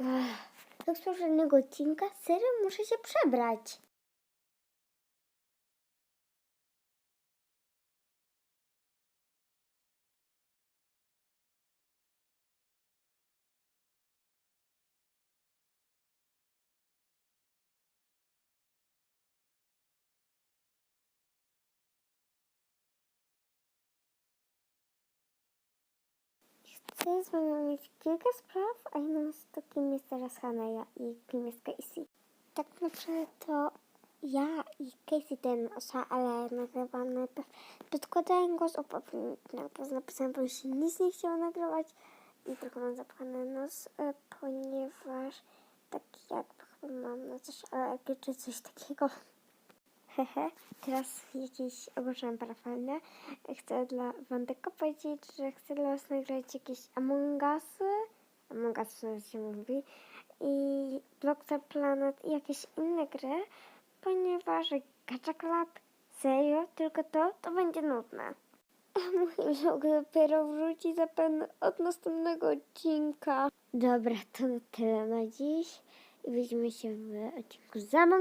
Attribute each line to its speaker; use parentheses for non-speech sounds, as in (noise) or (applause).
Speaker 1: Ech, do specjalnego odcinka serio muszę się przebrać. Chcę z wami mieć kilka spraw, a jedną z to kim jest teraz Haneja i kim jest Casey. Tak naprawdę to ja i Casey ten osa, ale nagrywam najpierw, podkładałem głos, opowiem najpierw napisałem, bo się nic nie chciało nagrywać i tylko mam zapchany nos, e, ponieważ tak jakby chyba mam na coś alergię czy coś takiego. Hehe, teraz jakieś ogłoszenie parafialne. Chcę dla wam powiedzieć, że chcę dla was nagrać jakieś Among Usy, Among Usy się mówi, i Blockster Planet i jakieś inne gry, ponieważ Club, serio, tylko to, to będzie nudne. A (laughs) mój vlog dopiero wróci zapewne od następnego odcinka. Dobra, to na tyle na dziś i widzimy się w odcinku z Among